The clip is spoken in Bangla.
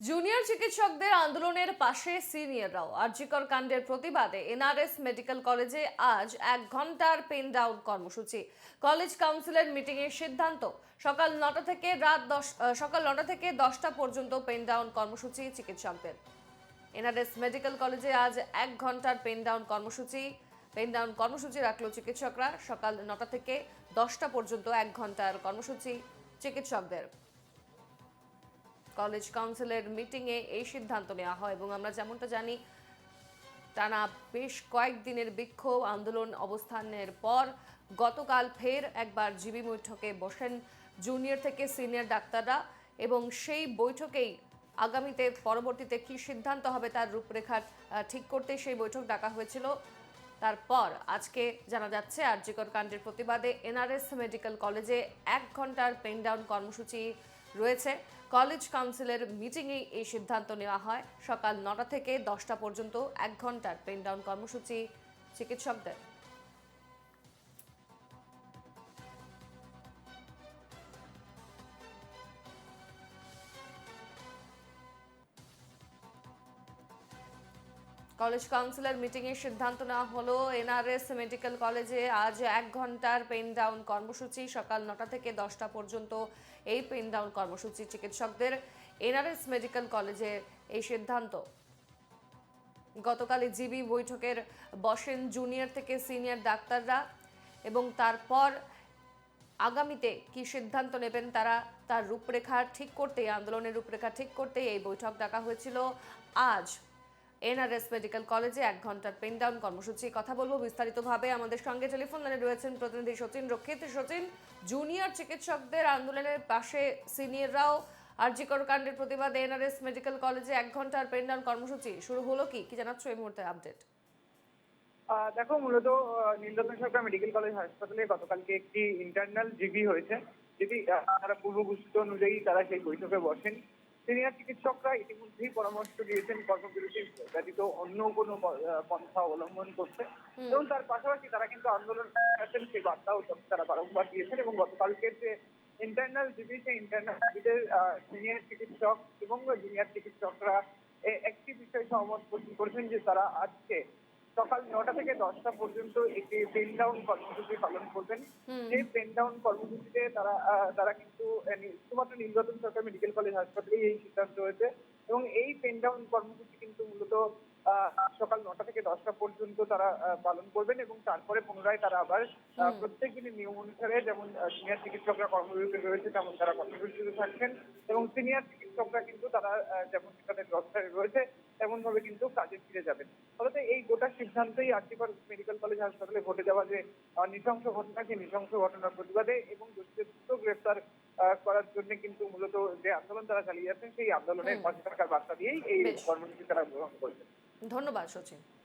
জুনিয়র চিকিৎসকদের আন্দোলনের পাশে সিনিয়ররাও আরজিকর কাণ্ডের প্রতিবাদে এনআরএস মেডিকেল কলেজে আজ এক ঘণ্টার পেন ডাউন কর্মসূচি। কলেজ কাউন্সিলের মিটিংয়ের সিদ্ধান্ত, সকাল নটা থেকে রাত দশ সকাল নটা থেকে দশটা পর্যন্ত পেন ডাউন কর্মসূচি চিকিৎসকদের। এনআরএস মেডিকেল কলেজে আজ এক ঘণ্টার পেন ডাউন কর্মসূচি। পেন ডাউন কর্মসূচি রাখল চিকিৎসকরা। সকাল নটা থেকে দশটা পর্যন্ত এক ঘণ্টার কর্মসূচি চিকিৎসকদের। কলেজ কাউন্সিলের মিটিংয়ে এই সিদ্ধান্ত নেওয়া হয় এবং আমরা যেমনটা জানি, টানা বেশ কয়েকদিনের বিক্ষোভ, আন্দোলন অবস্থানের পর গতকাল ফের একবার জিবি বৈঠকে বসেন জুনিয়র থেকে সিনিয়র ডাক্তাররা এবং সেই বৈঠকেই আগামীতে পরবর্তীতে কি সিদ্ধান্ত হবে তার রূপরেখা ঠিক করতে সেই বৈঠক ডাকা হয়েছিল। তারপর আজকে জানা যাচ্ছে, আরজিকর কাণ্ডের প্রতিবাদে এনআরএস মেডিকেল কলেজে এক ঘণ্টার পেন ডাউন কর্মসূচি রয়েছে। কলেজ কাউন্সিলের মিটিংয়ে এই সিদ্ধান্ত নেওয়া হয়। সকাল নটা থেকে দশটা পর্যন্ত এক ঘণ্টার পেন ডাউন কর্মসূচি চিকিৎসকদের। কলেজ কাউন্সিলের মিটিংয়ে সিদ্ধান্ত নেওয়া হলো। এনআরএস মেডিকেল কলেজে আজ এক ঘণ্টার পেন ডাউন কর্মসূচি। সকাল নটা থেকে দশটা পর্যন্ত এই পেন ডাউন কর্মসূচি। চিকিৎসকদের এনআরএস মেডিকেল কলেজে এই সিদ্ধান্ত। গতকাল জিবি বৈঠকের বসেন জুনিয়র থেকে সিনিয়র ডাক্তাররা এবং তারপর আগামীতে কি সিদ্ধান্ত নেবেন তারা, তার রূপরেখা ঠিক করতে আন্দোলনের রূপরেখা ঠিক করতে এই বৈঠক ডাকা হয়েছিল। আজ এনআরএস মেডিকেল কলেজে এক ঘণ্টার পেন ডাউন কর্মসূচি। কথা বলব বিস্তারিতভাবে। আমাদের সঙ্গে টেলিফোন লাইনে রয়েছেন প্রতিনিধি সচিন রক্ষিত। সচিন, জুনিয়র চিকিৎসকদের আন্দোলনের পাশে সিনিয়ররাও আরজিকর কাণ্ডের প্রতিবাদে এনআরএস মেডিকেল কলেজে এক ঘণ্টার পেন ডাউন কর্মসূচি শুরু হলো কি? কি জানাচ্ছ এই মুহূর্তে আপডেট দেখো, মূলত নীলরতন সরকার মেডিকেল কলেজ হাসপাতালে গতকালকে একটি ইন্টারনাল জিবি হয়েছে। যদি তারা পূর্ব অনুযায়ী তারা সেই বৈঠকে বসেন। সিনিয়র চিকিৎসকরা ইতিমধ্যেই পরামর্শ দিয়েছেন কর্মবিরতি ব্যতীত অন্য কোনো পন্থা অবলম্বন করতে। এবং তার পাশাপাশি তারা কিন্তু আন্দোলন আছেন সেই বার্তাও তারা বারংবার দিয়েছেন এবং গতকালকের যে ইন্টারনাল জিবি সেই ইন্টারনাল জিবিতে সিনিয়র চিকিৎসক এবং জুনিয়র চিকিৎসকরা একটি বিষয়ে সহমত পোষণ করেছেন যে তারা আজকে সকাল নটা থেকে দশটা পর্যন্ত একটি পেন ডাউন কর্মসূচি পালন করবেন। যে পেন ডাউন কর্মসূচিতে তারা আহ, তারা কিন্তু শুধুমাত্র নীলরতন সরকার মেডিকেল কলেজ হাসপাতালেই এই সিদ্ধান্ত হয়েছে। এবং এই পেন ডাউন কর্মসূচি কিন্তু মূলত সকাল নটা থেকে দশটা পর্যন্ত তারা পালন করবেন এবং তারপরে পুনরায় তারা আবার প্রত্যেক দিনের নিয়ম অনুসারে যেমন সিনিয়র চিকিৎসকরা কর্মবিরতি রয়েছে তেমন তারা কর্মবিরতিতে থাকছেন এবং সিনিয়র চিকিৎসকরা কিন্তু তারা যেমন তাদের রোস্টারে রয়েছে তেমন ভাবে কিন্তু কাজে ফিরে যাবেন। ফলত এই গোটা সিদ্ধান্তই আর্টিকল মেডিকেল কলেজ হাসপাতালে ঘটে যাওয়া যে নৃশংস ঘটনা সেই নৃশংস ঘটনার প্রতিবাদে এবং দ্রুত গ্রেফতার করার জন্য কিন্তু মূলত যে আন্দোলন তারা চালিয়ে যাচ্ছেন সেই আন্দোলনের পাশে থাকার বার্তা দিয়েই এই কর্মসূচি তারা গ্রহণ করেছেন। ধন্যবাদ সচিন।